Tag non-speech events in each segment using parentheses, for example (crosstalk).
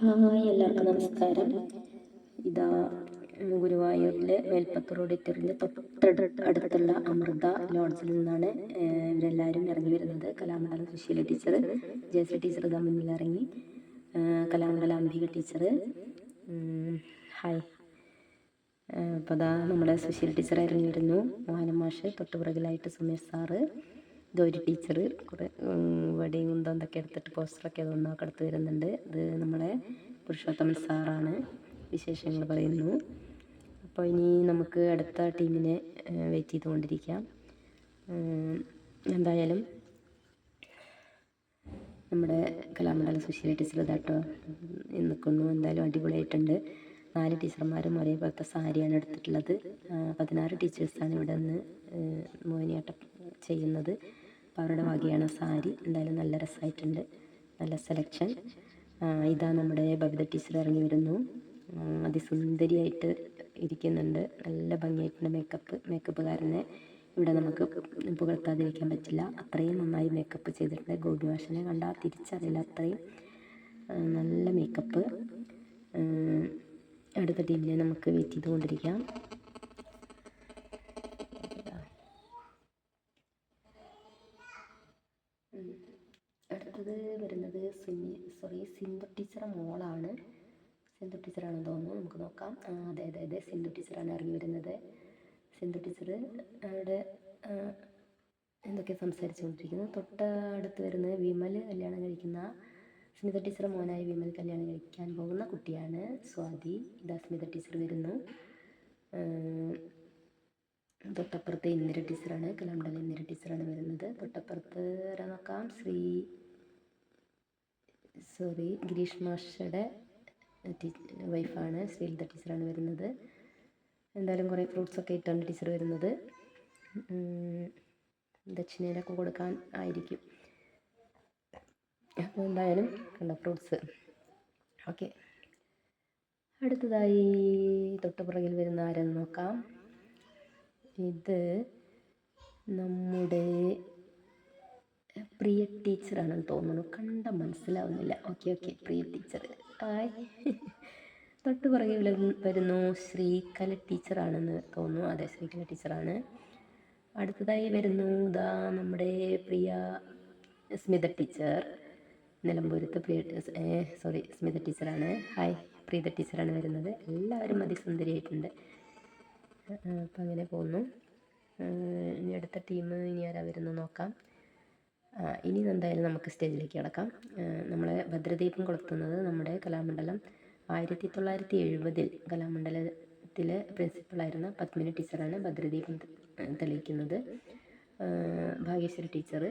Hi എല്ലാവർക്കും നമസ്കാരം. ഇതാ ഗുരുവായൂരിലെ മേൽപ്പത്ത് റോഡ് ഇറ്ററിന്റെ തൊട്ടടുത്ത് അടുത്തുള്ള അമൃത ലോഡ്ജിൽ നിന്നാണ് ഇവരെല്ലാവരും ഇറങ്ങി വരുന്നത്. കലാമണ്ഡലം സുശീല ടീച്ചർ ജയശ്രീ ടീച്ചർ ഇതാ മുന്നിൽ ഇറങ്ങി. Kalamandalam Ambika teacher hi. അപ്പോൾ അതാ നമ്മുടെ സുശീല ടീച്ചർ ഇറങ്ങി വരുന്നു. മോഹന മാഷ് തൊട്ടുപുറകിലായിട്ട് സുമേഷ് സാറ് ഗൗരി ടീച്ചർ കുറേ വെഡിങ് എന്തൊക്കെ എടുത്തിട്ട് പോസ്റ്ററൊക്കെ അതൊന്നൊക്കെ എടുത്ത് വരുന്നുണ്ട് ഇത് നമ്മളെ പുരുഷോത്തമൻ സാറാണ് വിശേഷങ്ങൾ പറയുന്നു. അപ്പോൾ ഇനി നമുക്ക് അടുത്ത ടീമിനെ വെയിറ്റ് ചെയ്തുകൊണ്ടിരിക്കാം. എന്തായാലും നമ്മുടെ കലാമണ്ഡലം സുശീല ടീച്ചർ ഇതാട്ടോ നിൽക്കുന്നു. എന്തായാലും അടിപൊളിയായിട്ടുണ്ട്. നാല് ടീച്ചർമാരും ഒരേപോലത്തെ സാരിയാണ് എടുത്തിട്ടുള്ളത്. പതിനാറ് ടീച്ചേഴ്സാണ് ഇവിടെ നിന്ന് മോഹിനിയാട്ടം ചെയ്യുന്നത്. അപ്പോൾ അവരുടെ വകയാണ് സാരി. എന്തായാലും നല്ല രസമായിട്ടുണ്ട് നല്ല സെലക്ഷൻ ഇതാ നമ്മുടെ ബബിത ടീച്ചർ ഇറങ്ങി വരുന്നു. അതിസുന്ദരിയായിട്ട് ഇരിക്കുന്നുണ്ട്. നല്ല ഭംഗിയായിട്ടുണ്ട് മേക്കപ്പ് മേക്കപ്പുകാരനെ ഇവിടെ നമുക്ക് പുകഴ്ത്താതിരിക്കാൻ പറ്റില്ല. അത്രയും നന്നായി മേക്കപ്പ് ചെയ്തിട്ടുണ്ട്. ഗോപി വാഷനെ കണ്ടാൽ തിരിച്ചറിയില്ല അത്രയും. നല്ല മേക്കപ്പ് അടുത്ത ടീമിനെ നമുക്ക് വെയിറ്റ് ചെയ്തുകൊണ്ടിരിക്കാം ഉം. അടുത്തത് വരുന്നത് സുനി സോറി സിന്ധു ടീച്ചറെ മോളാണ് സിന്ധു ടീച്ചറാണെന്ന് തോന്നുന്നു. നമുക്ക് നോക്കാം. അതെ അതെ അതെ. സിന്ധു ടീച്ചറാണ് ഇറങ്ങി വരുന്നത്. സിന്ധു ടീച്ചർ അവിടെ എന്തൊക്കെ സംസാരിച്ചുകൊണ്ടിരിക്കുന്നു? തൊട്ട് അടുത്ത് വരുന്നത് വിമൽ കല്യാണം കഴിക്കുന്ന സ്മിത ടീച്ചർ മോനായ വിമൽ കല്യാണം കഴിക്കാൻ പോകുന്ന കുട്ടിയാണ് സ്വാതി. ഇതാ സ്മിത ടീച്ചർ വരുന്നു. തൊട്ടപ്പുറത്ത് ഇന്ദിര ടീച്ചറാണ് കലാമണ്ഡലം ഇന്ദിര ടീച്ചറാണ് വരുന്നത്. തൊട്ടപ്പുറത്ത് ആരാ നോക്കാം. ശ്രീ സോറി ഗിരീഷ് മാഷയുടെ വൈഫാണ് ശ്രീലത ടീച്ചറാണ് വരുന്നത്. എന്തായാലും കുറേ ഫ്രൂട്ട്സ് ഒക്കെ ഇട്ടാണ് ടീച്ചർ വരുന്നത്. ദക്ഷിണയിലൊക്കെ കൊടുക്കാൻ ആയിരിക്കും. അപ്പോൾ എന്തായാലും കണ്ട ഫ്രൂട്ട്സ് ഓക്കെ അടുത്തതായി തൊട്ടുപുറകിൽ വരുന്ന ആരെന്ന് നോക്കാം. ഇത് നമ്മുടെ പ്രിയ ടീച്ചറാണെന്ന് തോന്നുന്നു. കണ്ട മനസ്സിലാവുന്നില്ല. Okay okay Priya teacher hi. തൊട്ട് പുറകെ വരുന്നു ശ്രീകല ടീച്ചറാണെന്ന് തോന്നുന്നു. അതെ ശ്രീകല ടീച്ചറാണ്. അടുത്തതായി വരുന്നു ദാ നമ്മുടെ പ്രിയ സ്മിത ടീച്ചർ. നിലമ്പൂരത്ത് പ്രിയ സോറി സ്മിത ടീച്ചറാണ്. ഹായ് പ്രീത ടീച്ചറാണ് വരുന്നത്. എല്ലാവരും അതിസുന്ദരിയായിട്ടുണ്ട്. അപ്പം അങ്ങനെ പോകുന്നു. ഇനി അടുത്ത ടീം ഇനി ആരാ വരുന്നത് നോക്കാം. ഇനി എന്തായാലും നമുക്ക് സ്റ്റേജിലേക്ക് കിടക്കാം. നമ്മളെ ഭദ്രദീപം കൊളുത്തുന്നത് നമ്മുടെ കലാമണ്ഡലം ആയിരത്തി തൊള്ളായിരത്തി എഴുപതിൽ കലാമണ്ഡലത്തിലെ പ്രിൻസിപ്പളായിരുന്ന പത്മിനി ടീച്ചറാണ് ഭദ്രദീപം തെളിയിക്കുന്നത്. ഭാഗ്യശ്വരി ടീച്ചർ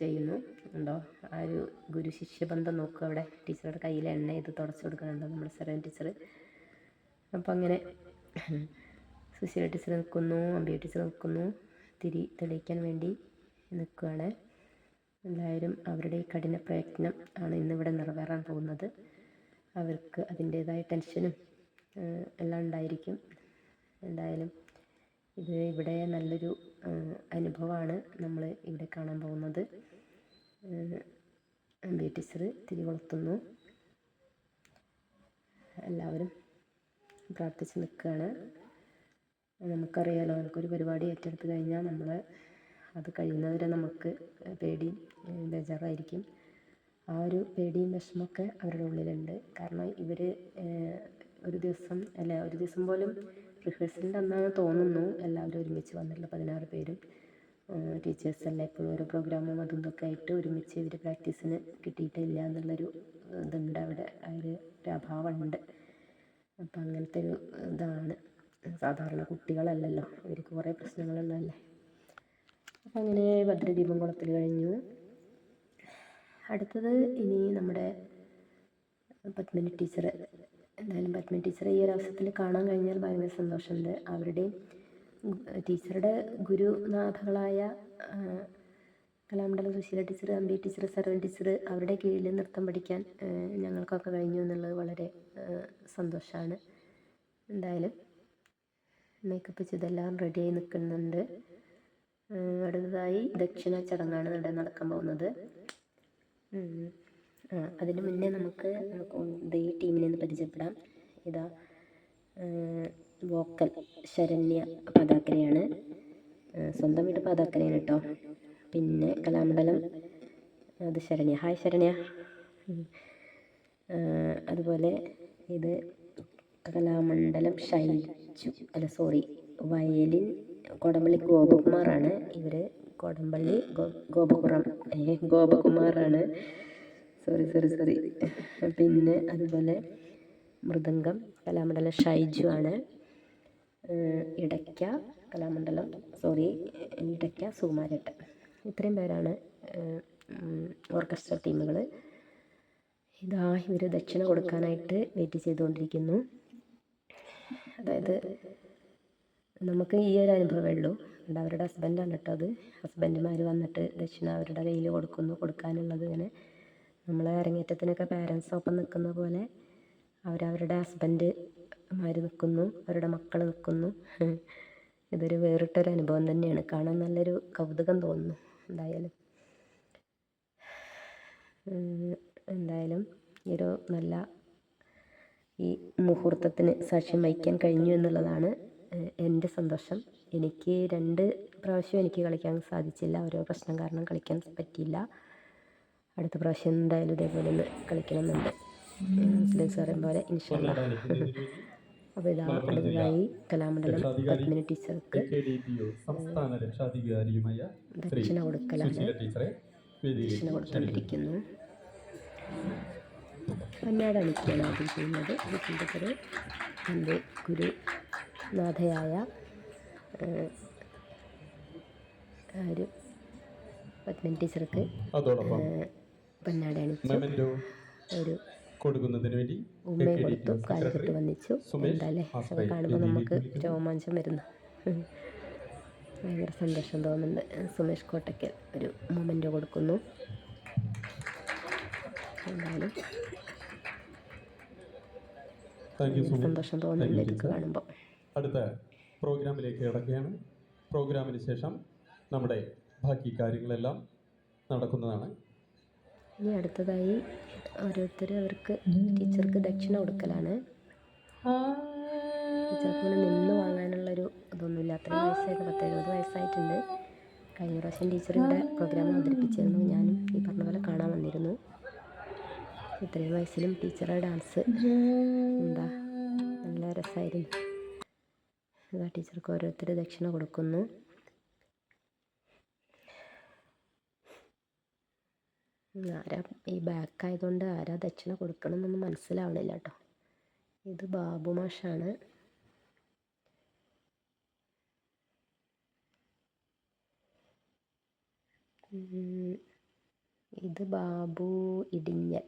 ചെയ്യുന്നു. ഉണ്ടോ? ആ ഒരു ഗുരു ശിഷ്യബന്ധം നോക്കുക അവിടെ. ടീച്ചറുടെ കയ്യിൽ എണ്ണ ഇത് തുടച്ചു കൊടുക്കുന്നുണ്ടോ നമ്മുടെ സെറൻ ടീച്ചർ അപ്പോൾ അങ്ങനെ സുശീല ടീച്ചർ നിൽക്കുന്നു അമ്പിയ ടീച്ചർ നിൽക്കുന്നു. തിരി തെളിയിക്കാൻ വേണ്ടി നിൽക്കുകയാണ്. എല്ലാവരും അവരുടെ ഈ കഠിന പ്രയത്നം ആണ് ഇന്നിവിടെ നിറവേറാൻ പോകുന്നത്. അവർക്ക് അതിന്റേതായ ടെൻഷനും എല്ലാം ഉണ്ടായിരിക്കും. എന്തായാലും ഇത് ഇവിടെ നല്ലൊരു അനുഭവമാണ് നമ്മൾ ഇവിടെ കാണാൻ പോകുന്നത്. ഏഹ്, അമ്പിയ ടീച്ചർ തിരി കൊളുത്തുന്നു എല്ലാവരും പ്രാർത്ഥിച്ച് നിൽക്കുകയാണ്. നമുക്കറിയാലോ നമുക്കൊരു പരിപാടി ഏറ്റെടുത്ത് കഴിഞ്ഞാൽ നമ്മൾ അത് കഴിയുന്നവരെ നമുക്ക് പേടിയും ബേജാറായിരിക്കും. ആ ഒരു പേടിയും വിഷമമൊക്കെ അവരുടെ ഉള്ളിലുണ്ട്. കാരണം ഇവർ ഒരു ദിവസം അല്ല ഒരു ദിവസം പോലും റിഹേഴ്സലിന്റെ അന്നാണ് തോന്നുന്നു. എല്ലാവരും ഒരുമിച്ച് വന്നിട്ടുള്ള പതിനാറ് പേരും ടീച്ചേഴ്സ് എല്ലാം എപ്പോഴും ഓരോ പ്രോഗ്രാമും അതും ഇതൊക്കെ ആയിട്ട് ഒരുമിച്ച് ഇവർ പ്രാക്ടീസിന് കിട്ടിയിട്ടില്ല എന്നുള്ളൊരു ഇതുണ്ട് അവിടെ. ആ ഒരു അഭാവമുണ്ട്. അപ്പം അങ്ങനത്തെ ഒരു ഇതാണ്. സാധാരണ കുട്ടികളല്ലല്ലോ. ഇവർക്ക് കുറേ പ്രശ്നങ്ങളുള്ളതല്ലേ? അങ്ങനെ ഭദ്രദീപം കുളത്തിൽ കഴിഞ്ഞു. അടുത്തത് ഇനി നമ്മുടെ പത്മിനി ടീച്ചർ എന്തായാലും പത്മിനി ടീച്ചറെ ഈ ഒരു അവസരത്തിൽ കാണാൻ കഴിഞ്ഞാൽ ഭയങ്കര സന്തോഷമുണ്ട്. അവരുടെയും ടീച്ചറുടെ ഗുരുനാഥകളായ കലാമണ്ഡലം സുശീല ടീച്ചർ അമ്പി ടീച്ചർ സർവൻ ടീച്ചർ അവരുടെ കീഴിൽ നൃത്തം പഠിക്കാൻ ഞങ്ങൾക്കൊക്കെ കഴിഞ്ഞു എന്നുള്ളത് വളരെ സന്തോഷമാണ് എന്തായാലും മേക്കപ്പ് ചെയ്തെല്ലാം റെഡിയായി നിൽക്കുന്നുണ്ട്. അടുത്തതായി ദക്ഷിണ ചടങ്ങാണ് നടക്കാൻ പോകുന്നത്. അതിന് മുന്നേ നമുക്ക് ഈ ടീമിനെ ഒന്ന് പരിചയപ്പെടാം. ഇതാ വോക്കൽ ശരണ്യ പതാക്കരയാണ് സ്വന്തം വീട് പതാക്കരയാണ് കേട്ടോ. പിന്നെ കലാമണ്ഡലം അത് ശരണ്യ. ഹായ് ശരണ്യ. അതുപോലെ ഇത് കലാമണ്ഡലം ഷൈജു അല്ല സോറി വയലിൻ കോടമ്പള്ളി ഗോപകുമാറാണ്. ഇവർ കോടമ്പള്ളി ഗോ ഗോപകുറം ഗോപകുമാറാണ്. Sorry sorry sorry. പിന്നെ അതുപോലെ മൃദംഗം കലാമണ്ഡലം ഷൈജു ആണ്. ഇടയ്ക്ക കലാമണ്ഡലം സോറി ഇടയ്ക്ക സുകുമാരേട്ടൻ. ഇത്രയും പേരാണ് ഓർക്കസ്ട്ര ടീമുകൾ ഇതാ ഇവർ ദക്ഷിണ കൊടുക്കാനായിട്ട് വെയിറ്റ് ചെയ്തുകൊണ്ടിരിക്കുന്നു. അതായത് നമുക്ക് ഈ ഒരു അനുഭവമേ ഉള്ളൂ അത് അവരുടെ ഹസ്ബൻഡാണ് കേട്ടോ അത്. ഹസ്ബൻഡുമാർ വന്നിട്ട് ദക്ഷിണ അവരുടെ കയ്യിൽ കൊടുക്കുന്നു. കൊടുക്കാനുള്ളത് ഇങ്ങനെ. നമ്മൾ അരങ്ങേറ്റത്തിനൊക്കെ പാരൻസ് ഒപ്പം നിൽക്കുന്ന പോലെ അവരവരുടെ ഹസ്ബൻഡുമാർ നിൽക്കുന്നു അവരുടെ മക്കൾ നിൽക്കുന്നു (laughs) ഇതൊരു വേറിട്ടൊരു അനുഭവം തന്നെയാണ്. കാണാൻ നല്ലൊരു കൗതുകം തോന്നുന്നു എന്തായാലും. എന്തായാലും ഈ ഒരു നല്ല ഈ മുഹൂർത്തത്തിന് സാക്ഷ്യം വഹിക്കാൻ കഴിഞ്ഞു എന്നുള്ളതാണ് എന്റെ സന്തോഷം. എനിക്ക് രണ്ട് പ്രാവശ്യം എനിക്ക് കളിക്കാൻ സാധിച്ചില്ല. ഓരോ പ്രശ്നം കാരണം കളിക്കാൻ പറ്റിയില്ല. അടുത്ത പ്രാവശ്യം എന്തായാലും ഇതേപോലെ ഒന്ന് കളിക്കണമെന്നുണ്ട്. മുസ്ലിം സാറേ പോലെ ഇൻഷല്ല (laughs) അപ്പോൾ ഇതാ അടുത്തതായി കലാമണ്ഡലം പത്മിനി ടീച്ചർക്ക്. ദക്ഷിണ കൊടുക്കലാണ്. ദക്ഷിണ കൊടുത്തുകൊണ്ടിരിക്കുന്നു പന്നാട് ഇപ്പോൾ ആദ്യം ചെയ്യുന്നത്. ടീച്ചർ എന്റെ ഗുരുനാഥയായ ആ ഒരു പത്മൻ ടീച്ചർക്ക് അണിച്ചു ഒരു കൊടുക്കുന്നതിന് വേണ്ടി ഉമ്മയും കൊടുത്തു സെക്രട്ടറി വന്നിച്ചു. സുമേഷ് എന്താല്ലേ? അത് കാണുമ്പോൾ നമുക്ക് രോമാഞ്ചം വരുന്നു. ഭയങ്കര സന്തോഷം തോന്നുന്നുണ്ട് സുമേഷ് കോട്ടയ്ക്ക് ഒരു മൊമെന്റ് കൊടുക്കുന്നു. എന്തായാലും സന്തോഷം തോന്നുന്നുണ്ട് എനിക്ക് കാണുമ്പോൾ അടുത്ത പ്രോഗ്രാമിലേക്ക് കിടക്കുകയാണ്. പ്രോഗ്രാമിന് ശേഷം നമ്മുടെ ബാക്കി കാര്യങ്ങളെല്ലാം നടക്കുന്നതാണ്. ഇനി അടുത്തതായി ഓരോരുത്തർ അവർക്ക് ടീച്ചർക്ക് ദക്ഷിണ കൊടുക്കലാണ്. ടീച്ചർക്ക് ഇങ്ങനെ നിന്ന് വാങ്ങാനുള്ളൊരു ഇതൊന്നുമില്ല. അത്രയും വയസ്സായിട്ട് പത്ത് എഴുപത് വയസ്സായിട്ടുണ്ട്. കഴിഞ്ഞ പ്രാവശ്യം ടീച്ചറിന്റെ പ്രോഗ്രാം അവതരിപ്പിച്ചിരുന്നു. ഞാനും ഈ പറഞ്ഞ പോലെ കാണാൻ വന്നിരുന്നു. ഇത്രയും വയസ്സിലും ടീച്ചറുടെ ഡാൻസ് എന്താ? നല്ല രസമായിരുന്നു. ഇതാ ടീച്ചർക്ക് ഓരോരുത്തർ ദക്ഷിണ കൊടുക്കുന്നു. ആരാ ഈ ബാക്ക് ആയതുകൊണ്ട് ആരാ ദക്ഷിണ കൊടുക്കണം എന്നൊന്നും മനസ്സിലാവണില്ല കേട്ടോ ഇത് ബാബു മാഷാണ്. ഇത് ബാബു ഇടിഞ്ഞൽ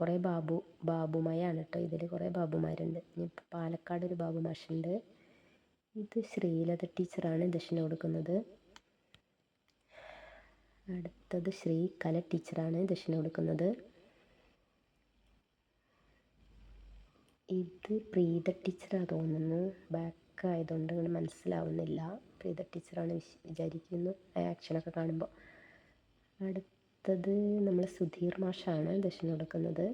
കുറേ ബാബു ബാബുമയാണ് കേട്ടോ ഇതിൽ കുറേ ബാബുമാരുണ്ട്. ഇനി പാലക്കാട് ഒരു ബാബു മാഷുണ്ട്. ഇത് ശ്രീലത ടീച്ചറാണ് ദക്ഷിണ കൊടുക്കുന്നത്. അടുത്തത് ശ്രീ കല ടീച്ചറാണ് ദക്ഷിണ കൊടുക്കുന്നത്. ഇത് പ്രീത ടീച്ചറാണ് തോന്നുന്നു. ബാക്ക് ആയതുകൊണ്ട് അങ്ങനെ മനസ്സിലാവുന്നില്ല. പ്രീത ടീച്ചറാണ് വിചാരിക്കുന്നു. ആക്ഷനൊക്കെ കാണുമ്പോൾ അടുത്തത് നമ്മൾ സുധീർ മാഷാണ് ദക്ഷിണ കൊടുക്കുന്നത്.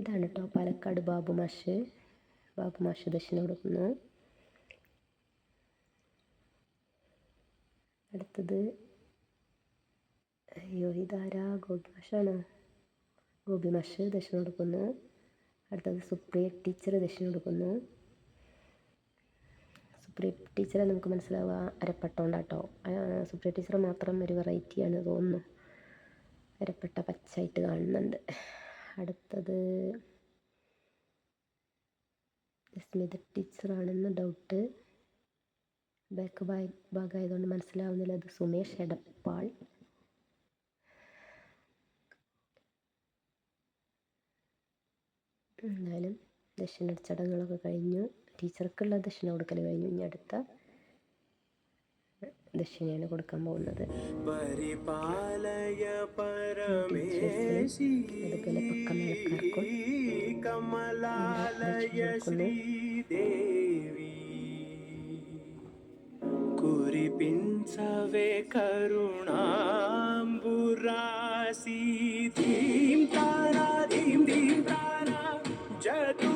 ഇതാണ് കേട്ടോ പാലക്കാട് ബാബു മാഷ്. ബാബു മാഷ് ദക്ഷിണ കൊടുക്കുന്നു. അടുത്തത് അയ്യോ ഇതാരാ? ഗോപി മാഷാണ്. ഗോപി മാഷ് ദക്ഷിണ കൊടുക്കുന്നു. അടുത്തത് സുപ്രിയ ടീച്ചർ ദക്ഷിണ കൊടുക്കുന്നു. സുപ്രിയ ടീച്ചറെ നമുക്ക് മനസ്സിലാവുക അരപ്പട്ടോണ്ടാട്ടോ സുപ്രിയ ടീച്ചർ മാത്രം ഒരു വെറൈറ്റിയാണ് തോന്നുന്നു. അരപ്പെട്ട പച്ചായിട്ട് കാണുന്നുണ്ട്. അടുത്തത് സ്മിത ടീച്ചറാണെന്ന് ഡൗട്ട് ബാക്ക് ഭാഗ ഭാഗമായതുകൊണ്ട് മനസ്സിലാവുന്നില്ല. അത് സുമേഷ് എടപ്പാൾ എന്തായാലും ദക്ഷിണ ചടങ്ങുകളൊക്കെ കഴിഞ്ഞു. ടീച്ചർക്കുള്ള ദക്ഷിണ കൊടുക്കൽ കഴിഞ്ഞു. ഇനി അടുത്ത ദക്ഷിണയാണ് കൊടുക്കാൻ പോകുന്നത് അതുപോലെ പക്കമേളക്കാർക്കും കുറിപ്പിൻസവേ കരുണാംബുരാസി ധീം താരാ ധീം ധീം താരാ ജതു